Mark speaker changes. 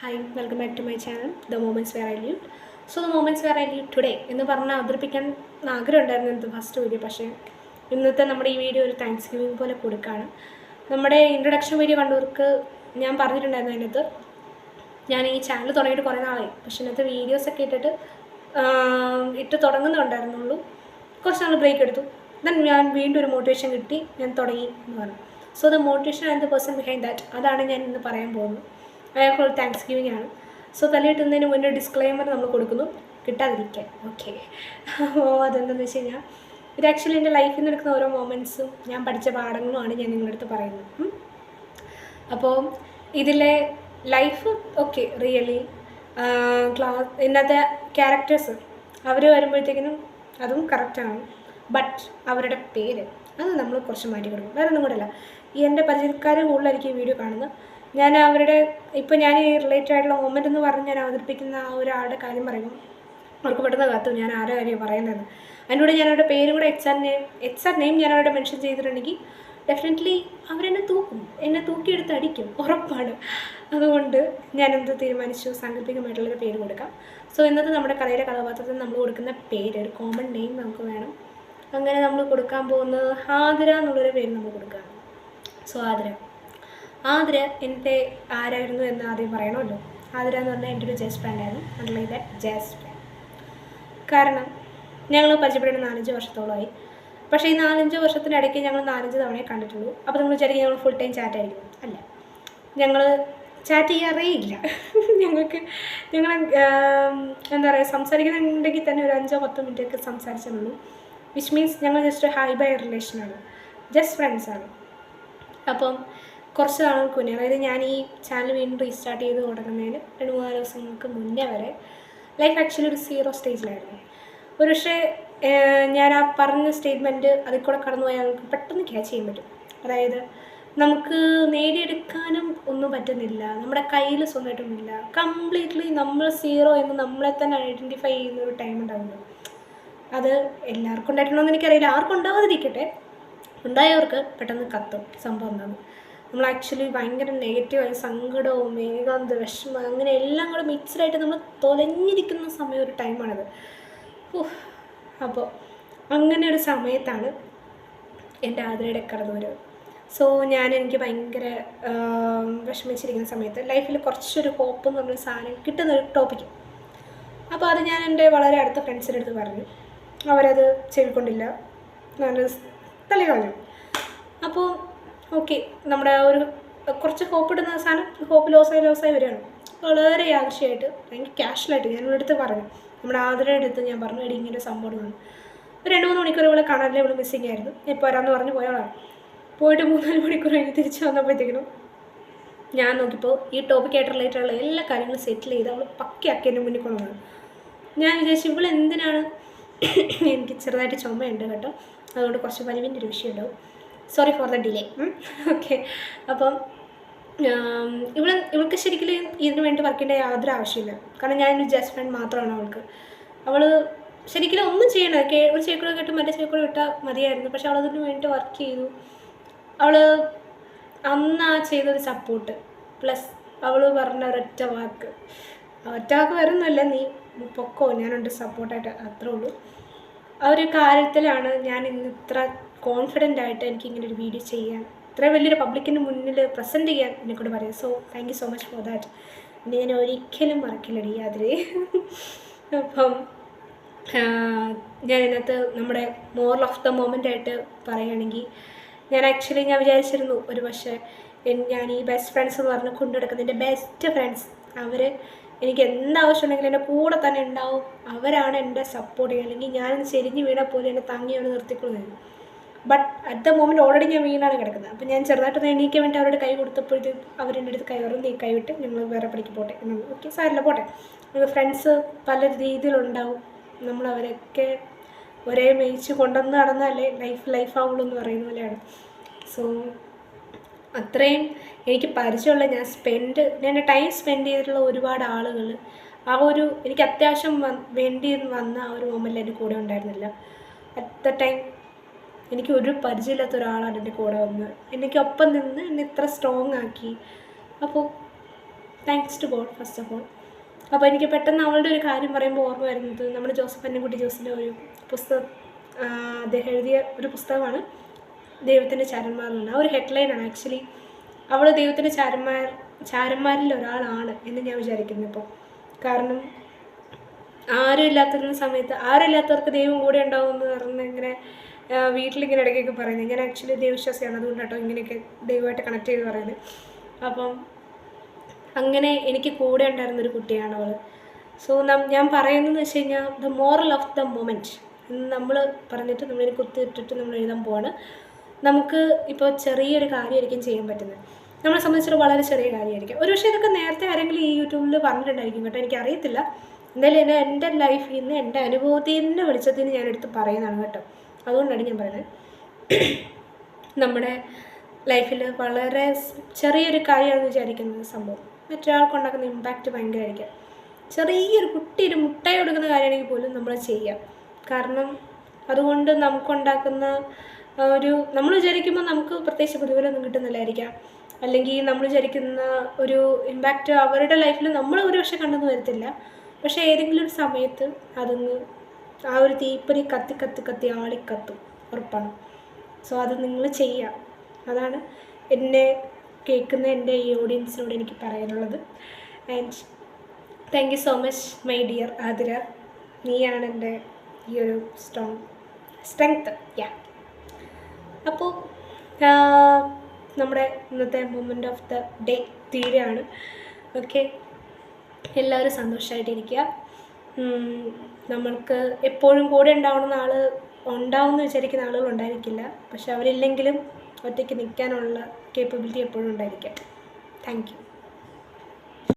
Speaker 1: Hi welcome back to my channel the moments where I leave so the moments where I leave today എന്ന് പറഞ്ഞ് അവതരിപ്പിക്കാൻ ആഗ്രഹം ഉണ്ടായിരുന്നു first video പക്ഷേ ഇന്നത്തെ നമ്മുടെ ഈ വീഡിയോ ഒരു താങ്ക്സ് ഗിവിംഗ് പോലെ കൊടുക്കുകയാണ് നമ്മുടെ ഇൻട്രൊഡക്ഷൻ വീഡിയോ കണ്ടവർക്ക് ഞാൻ പറഞ്ഞിട്ടുണ്ടായിരുന്നു അതിനകത്ത്. ഞാൻ ഈ ചാനൽ തുടങ്ങിയിട്ട് കുറേ നാളായി. പക്ഷേ ഇന്നത്തെ വീഡിയോസൊക്കെ ഇട്ടിട്ട് ഇട്ട് തുടങ്ങുന്നുണ്ടായിരുന്നുള്ളൂ. കുറച്ച് നാൾ ബ്രേക്ക് എടുത്തു. ദെൻ ഞാൻ വീണ്ടും ഒരു മോട്ടിവേഷൻ കിട്ടി. ഞാൻ തുടങ്ങി എന്ന് പറഞ്ഞു. So the motivation and the person behind that അതാണ് ഞാൻ ഇന്ന് പറയാൻ പോകുന്നത്. അയാൾക്കുള്ള താങ്ക്സ് ഗിവിംഗ് ആണ്. സോ തലയിട്ടുന്നതിന് മുന്നേ ഡിസ്ക്ലൈമർ നമ്മൾ കൊടുക്കുന്നു. കിട്ടാതിരിക്കാൻ. ഓക്കെ അപ്പോൾ അതെന്താണെന്ന് വെച്ച് കഴിഞ്ഞാൽ ഇത് ആക്ച്വലി എന്റെ ലൈഫിൽ നടക്കുന്ന ഓരോ മൊമെന്റ്സും ഞാൻ പഠിച്ച പാഠങ്ങളുമാണ് ഞാൻ നിങ്ങളുടെ അടുത്ത് പറയുന്നത്. അപ്പോൾ ഇതിലെ ലൈഫ് ഓക്കെ റിയലി ക്ലാസ് ഇന്നത്തെ ക്യാരക്ടേഴ്സ് അവർ വരുമ്പോഴത്തേക്കിനും അതും കറക്റ്റാണ് ബട്ട് അവരുടെ പേര് അത് നമ്മൾ കുറച്ച് മാറ്റി കൊടുക്കും വേറെ ഒന്നും കൂടെ അല്ല. ഈ എന്റെ പരിചയക്കാർ കൂടുതലായിരിക്കും ഈ വീഡിയോ കാണുന്നത്. ഞാൻ അവരുടെ ഇപ്പോൾ ഞാൻ ഈ റിലേറ്റഡ് ആയിട്ടുള്ള മൊമെന്റ് എന്ന് പറഞ്ഞ് ഞാൻ അവതരിപ്പിക്കുന്ന ആ ഒരാളുടെ കാര്യം പറയും അവർക്ക് പെട്ടെന്ന് കത്തും ഞാൻ ആരുടെ കാര്യമാണ് പറയുന്നത് അതിനോട് ഞാൻ അവരുടെ പേരും കൂടെ exact name H R name ഞാൻ അവരുടെ മെൻഷൻ ചെയ്തിട്ടുണ്ടെങ്കിൽ ഡെഫിനറ്റ്ലി അവരെന്നെ തൂക്കും. എന്നെ തൂക്കിയെടുത്ത് അടിക്കും ഉറപ്പാണ്. അതുകൊണ്ട് ഞാൻ എന്ത് തീരുമാനിച്ചു? സാങ്കല്പികമായിട്ടുള്ളൊരു പേര് കൊടുക്കാം. സോ ഇന്നത്തെ നമ്മുടെ കഥയിലെ കഥാപാത്രത്തിന് നമ്മൾ കൊടുക്കുന്ന പേര് ഒരു കോമൺ നെയിം നമുക്ക് വേണം. അങ്ങനെ നമ്മൾ കൊടുക്കാൻ പോകുന്നത് ആതിര എന്നുള്ളൊരു പേര് നമ്മൾ കൊടുക്കുകയാണ്. സോ ആതിര. ആതിര എന്റെ ആരായിരുന്നു എന്ന് ആദ്യം പറയണമല്ലോ. ആതിര എന്ന് പറഞ്ഞാൽ എന്റെ ഒരു ജസ്റ്റ് ഫ്രണ്ടായിരുന്നു ദാറ്റ് ജസ്റ്റ് ഫ്രണ്ട് കാരണം ഞങ്ങൾ പരിചയപ്പെടുന്ന നാലഞ്ച് വർഷത്തോളമായി. പക്ഷേ ഈ നാലഞ്ച് വർഷത്തിനിടയ്ക്ക് ഞങ്ങൾ നാലഞ്ച് തവണയെ കണ്ടിട്ടുള്ളൂ. അപ്പോൾ നമ്മൾ വിചാരിക്കും ഞങ്ങൾ ഫുൾ ടൈം ചാറ്റ് ആയിരിക്കും. അല്ല. ഞങ്ങൾ ചാറ്റ് ചെയ്യാറേ ഇല്ല. ഞങ്ങൾക്ക് ഞങ്ങൾ എന്താ പറയുക സംസാരിക്കുന്നുണ്ടെങ്കിൽ തന്നെ ഒരു അഞ്ചോ പത്തോ മിനിറ്റ് ഒക്കെ സംസാരിച്ചുള്ളൂ വിച്ച് മീൻസ് ഞങ്ങൾ ജസ്റ്റ് ഹൈ ബൈ റിലേഷനാണ് ജസ്റ്റ് ഫ്രണ്ട്സാണ് അപ്പം കുറച്ച് നാളുകൾക്ക് മുന്നേ അതായത് ഞാൻ ഈ ചാനൽ വീണ്ടും റീസ്റ്റാർട്ട് ചെയ്ത് തുടങ്ങുന്നതിന് രണ്ട് മൂന്നാൽ ദിവസങ്ങൾക്ക് മുന്നേ വരെ ലൈഫ് ആക്ച്വലി ഒരു സീറോ സ്റ്റേജിലായിരുന്നു ഒരു പക്ഷേ ഞാൻ ആ പറഞ്ഞ സ്റ്റേറ്റ്മെന്റ് അതിൽ കൂടെ കടന്നു പോയാൽ നമുക്ക് പെട്ടെന്ന് ക്യാച്ച് ചെയ്യാൻ പറ്റും. അതായത് നമുക്ക് നേടിയെടുക്കാനും ഒന്നും പറ്റുന്നില്ല. നമ്മുടെ കയ്യിൽ സ്വന്തമായിട്ടൊന്നുമില്ല. കംപ്ലീറ്റ്ലി നമ്മൾ സീറോ എന്ന് നമ്മളെ തന്നെ ഐഡന്റിഫൈ ചെയ്യുന്ന ഒരു ടൈം ഉണ്ടാകുന്നു അത് എല്ലാവർക്കും ഉണ്ടായിട്ടുണ്ടോ എന്ന് എനിക്കറിയില്ല. ആർക്കും ഉണ്ടാവാതിരിക്കട്ടെ. ഉണ്ടായവർക്ക് പെട്ടെന്ന് കത്തും. സംഭവം എന്താണ് നമ്മൾ ആക്ച്വലി ഭയങ്കര നെഗറ്റീവായി സങ്കടവും ഏകാന്ത വിഷമം അങ്ങനെ എല്ലാം കൂടെ മിക്സ്ഡായിട്ട് നമ്മൾ തൊലഞ്ഞിരിക്കുന്ന സമയം ഒരു ടൈമാണത് അപ്പോൾ അങ്ങനെ ഒരു സമയത്താണ് എന്റെ ആതിരയുടെ കടന്നു വരുന്നത് സോ ഞാൻ എനിക്ക് ഭയങ്കര വിഷമിച്ചിരിക്കുന്ന സമയത്ത് ലൈഫിൽ കുറച്ചൊരു ഹോപ്പ് എന്ന് പറഞ്ഞ സാധനം കിട്ടുന്ന ഒരു ടോപ്പിക്ക് അപ്പോൾ അത് ഞാൻ എന്റെ വളരെ അടുത്ത ഫ്രണ്ട്സിന്റെ അടുത്ത് പറഞ്ഞു. അവരത് ചെവിക്കൊണ്ടില്ല ഞാൻ തള്ളി കളഞ്ഞു. അപ്പോൾ ഓക്കെ നമ്മുടെ ഒരു കുറച്ച് ഹോപ്പ് ഇടുന്ന സാധനം ഹോപ്പ് ലോസായി ലോസായി വരികയാണ്. വളരെ യാദൃശ്യമായിട്ട് ഭയങ്കര ക്യാഷ്വലായിട്ട് ഞാൻ ഇവിടെ അടുത്ത് പറഞ്ഞു. നമ്മുടെ ആദരയുടെ അടുത്ത് ഞാൻ പറഞ്ഞു എടി ഇങ്ങനെ സംഭവം വന്നു രണ്ട് മൂന്ന് മണിക്കൂർ ഇവിടെ കാണാനില്ല ഇവിടെ മിസ്സിങ് ആയിരുന്നു. ഇപ്പോൾ വരാമെന്ന് പറഞ്ഞ് പോയതാണ് പോയിട്ട് മൂന്നാൽ മണിക്കൂർ കഴിഞ്ഞ് തിരിച്ചു വന്നപ്പോഴത്തേക്കിനും ഞാൻ നോക്കിയപ്പോൾ ഈ ടോപ്പിക്കായിട്ട് റിലേറ്റഡ് ഉള്ള എല്ലാ കാര്യങ്ങളും സെറ്റിൽ ചെയ്ത് അവൾ പക്കയാക്കി എന്റെ മുന്നിൽ കൊണ്ടുവന്നു. ഞാൻ വിചാരിച്ചു ഇവൾ എന്തിനാണ്? എനിക്ക് ചെറുതായിട്ട് ചുമയുണ്ട് കേട്ടോ. അതുകൊണ്ട് കുറച്ച് പനിവിന്റെ ഒരു വിഷയം ഉണ്ടാവും. Sorry for the delay okay അപ്പം ഇവൾ ഇവൾക്ക് ശരിക്കും ഇതിന് വേണ്ടി വർക്ക് ചെയ്യേണ്ട യാതൊരു ആവശ്യമില്ല. കാരണം ഞാനൊരു ജസ്റ്റ് ഫ്രണ്ട് മാത്രമാണ് അവൾക്ക്. അവൾ ശരിക്കും ഒന്നും ചെയ്യണ്ട. കേ ഒരു ചേക്കൂടെ കേട്ട് മറ്റേ ചേക്കൂടെ വിട്ടാൽ മതിയായിരുന്നു. പക്ഷെ അവൾ അതിന് വേണ്ടി വർക്ക് ചെയ്തു. അവൾ അന്ന് ആ ചെയ്തൊരു സപ്പോർട്ട് പ്ലസ് അവൾ പറഞ്ഞ ഒരൊറ്റ വാക്ക്. ഒറ്റ വാക്ക് വരുന്നല്ല നീ പൊക്കോ. ഞാനുണ്ട് സപ്പോർട്ടായിട്ട് അത്രേ ഉള്ളൂ. ആ ഒരു കാര്യത്തിലാണ് ഞാൻ ഇന്ന് ഇത്ര കോൺഫിഡന്റ് ആയിട്ട് എനിക്ക് ഇങ്ങനെ ഒരു വീഡിയോ ചെയ്യാൻ ഇത്ര വലിയൊരു പബ്ലിക്കിന് മുന്നിൽ പ്രസന്റ് ചെയ്യാൻ എന്നെക്കൊണ്ട് പറയാം. So thank you so much for that ഇനി ഞാൻ ഒരിക്കലും മറക്കില്ലടി അതിൽ അപ്പം ഞാൻ ഇതിനകത്ത് നമ്മുടെ മോർ ഓഫ് ദ മൊമെന്റ് ആയിട്ട് പറയുകയാണെങ്കിൽ ഞാൻ ആക്ച്വലി ഞാൻ വിചാരിച്ചിരുന്നു ഒരു പക്ഷേ ഞാൻ ഈ ബെസ്റ്റ് ഫ്രണ്ട്സ് എന്ന് പറഞ്ഞ് കൊണ്ടുനടക്കുന്ന എന്റെ ബെസ്റ്റ് ഫ്രണ്ട്സ് അവർ എനിക്ക് എന്താവശ്യം ഉണ്ടെങ്കിലും എന്റെ കൂടെ തന്നെ ഉണ്ടാവും. അവരാണ് എന്റെ സപ്പോർട്ട് ചെയ്യുക. അല്ലെങ്കിൽ ഞാൻ ചെരിഞ്ഞ് വീണാൽ പോലും എന്നെ തങ്ങിയാണ് നിർത്തിക്കൊള്ളുന്നത് but at the moment already ഞാൻ വീണാണ് കിടക്കുന്നത്. അപ്പോൾ ഞാൻ ചെറുതായിട്ടൊന്ന് എണീക്കാൻ വേണ്ടി അവരുടെ കൈ കൊടുത്തപ്പോഴത്തേക്ക് അവരെന്റെ അടുത്ത് കൈ പറഞ്ഞു നീ കൈവിട്ട് ഞങ്ങൾ വേറെ പഠിക്ക് പോട്ടെ എന്നു ഓക്കെ സാരില്ല പോട്ടെ. നമുക്ക് ഫ്രണ്ട്സ് പല രീതിയിലുണ്ടാവും. നമ്മൾ അവരൊക്കെ ഒരേ മേയിച്ച് കൊണ്ടുവന്ന് നടന്നാലേ ലൈഫ് ലൈഫ് ആവുള്ളൂ എന്ന് പറയുന്ന പോലെയാണ്. സോ അത്രയും എനിക്ക് പരിചയമുള്ള ഞാൻ സ്പെൻഡ് ഞാൻ ടൈം സ്പെൻഡ് ചെയ്തിട്ടുള്ള ഒരുപാട് ആളുകൾ ആ ഒരു എനിക്ക് അത്യാവശ്യം വേണ്ടി വന്ന ആ ഒരു മൊമെന്റിൽ എന്റെ കൂടെ ഉണ്ടായിരുന്നില്ല. അറ്റ് ദ ടൈം എനിക്ക് ഒരു പരിചയമില്ലാത്ത ഒരാളാണ് എന്റെ കൂടെ വന്നത് എനിക്കൊപ്പം നിന്ന് എന്നെ ഇത്ര സ്ട്രോങ് ആക്കി. അപ്പോൾ thanks to god first of all അപ്പോൾ എനിക്ക് പെട്ടെന്ന് അവളുടെ ഒരു കാര്യം പറയുമ്പോൾ ഓർമ്മ വരുന്നത് നമ്മുടെ ജോസഫ് അന്നൻകുട്ടി ജോസിന്റെ ഒരു പുസ്തകം അദ്ദേഹം എഴുതിയ ഒരു പുസ്തകമാണ് ദൈവത്തിന്റെ ചാരന്മാർ എന്ന് ആ ഒരു ഹെഡ്ലൈനാണ് ആക്ച്വലി അവൾ ദൈവത്തിന്റെ ചാരന്മാർ ചാരന്മാരിൽ ഒരാളാണ് എന്ന് ഞാൻ വിചാരിക്കുന്നു ഇപ്പോൾ കാരണം ആരും ഇല്ലാത്തിരുന്ന സമയത്ത് ആരും ഇല്ലാത്തവർക്ക് ദൈവം കൂടെ ഉണ്ടാവും എന്ന് പറഞ്ഞ് ഇങ്ങനെ വീട്ടിലിങ്ങനെ ഇടയ്ക്കൊക്കെ പറയുന്നത്. ഞാൻ ആക്ച്വലി ദൈവവിശ്വാസിയാണ് അതുകൊണ്ട് കേട്ടോ ഇങ്ങനെയൊക്കെ ദൈവമായിട്ട് കണക്ട് ചെയ്ത് പറയുന്നത്. അപ്പം അങ്ങനെ എനിക്ക് കൂടെ ഉണ്ടായിരുന്ന ഒരു കുട്ടിയാണ് അവൾ സോ ഞാൻ പറയുന്നതെന്ന് വെച്ച് കഴിഞ്ഞാൽ the moral of the moment നമ്മൾ പറഞ്ഞിട്ട് നമ്മളിനി കുത്തിയിട്ടിട്ട് നമ്മൾ എഴുതാൻ പോവാണ്. നമുക്ക് ഇപ്പോൾ ചെറിയൊരു കാര്യമായിരിക്കും ചെയ്യാൻ പറ്റുന്നത്. നമ്മളെ സംബന്ധിച്ചിടത്തോളം വളരെ ചെറിയ കാര്യമായിരിക്കും. ഒരു പക്ഷേ ഇതൊക്കെ നേരത്തെ ആരെങ്കിലും ഈ യൂട്യൂബിൽ പറഞ്ഞിട്ടുണ്ടായിരിക്കും കേട്ടോ. എനിക്കറിയത്തില്ല എന്തായാലും എന്നെ എന്റെ ലൈഫിൽ നിന്ന് എന്റെ അനുഭവത്തിൽ നിന്ന് വെളിച്ചത്തിൽ നിന്ന് ഞാൻ എടുത്ത് പറയുന്നതാണ് കേട്ടോ. അതുകൊണ്ടാണ് ഞാൻ പറയുന്നത്. നമ്മുടെ ലൈഫിൽ വളരെ ചെറിയൊരു കാര്യമാണെന്ന് വിചാരിക്കുന്നത് സംഭവം. മറ്റൊരാൾക്കുണ്ടാക്കുന്ന ഇമ്പാക്റ്റ് ഭയങ്കരമായിരിക്കും ചെറിയൊരു കുട്ടി ഒരു മുട്ടായി കൊടുക്കുന്ന കാര്യമാണെങ്കിൽ പോലും നമ്മൾ ചെയ്യാം. കാരണം അതുകൊണ്ട് നമുക്കുണ്ടാക്കുന്ന ഒരു നമ്മൾ വിചാരിക്കുമ്പോൾ നമുക്ക് പ്രത്യേകിച്ച് പ്രതിഫലമൊന്നും കിട്ടുന്നില്ലായിരിക്കാം. അല്ലെങ്കിൽ നമ്മൾ വിചാരിക്കുന്ന ഒരു ഇമ്പാക്റ്റ് അവരുടെ ലൈഫിൽ നമ്മൾ ഒരു പക്ഷെ കണ്ടെന്ന് വരത്തില്ല. പക്ഷേ ഏതെങ്കിലും ഒരു സമയത്ത് അതൊന്ന് ആ ഒരു തീപ്പൊരി കത്തി കത്തി കത്തി ആളിക്കത്തും ഉറപ്പാണ്. സോ അത് നിങ്ങൾ ചെയ്യാം അതാണ് എന്നെ കേൾക്കുന്ന എന്റെ ഈ ഓഡിയൻസിനോട് എനിക്ക് പറയാനുള്ളത്. And thank you so much my dear Athira. നീയാണ് എന്റെ ഈ ഒരു സ്ട്രോങ് സ്ട്രെങ്ത് യാ അപ്പോൾ നമ്മുടെ ഇന്നത്തെ മൊമെന്റ് ഓഫ് ദ ഡേ തീരെയാണ്. ഓക്കെ എല്ലാവരും സന്തോഷമായിട്ടിരിക്കുക നമ്മൾക്ക് എപ്പോഴും കൂടെ ഉണ്ടാവുന്ന ആൾ ഉണ്ടാവുമെന്ന് വിചാരിക്കുന്ന ആളുകൾ ഉണ്ടായിരിക്കില്ല. പക്ഷെ അവരില്ലെങ്കിലും ഒറ്റയ്ക്ക് നിൽക്കാനുള്ള കേപ്പബിലിറ്റി എപ്പോഴും ഉണ്ടായിരിക്കാം. Thank you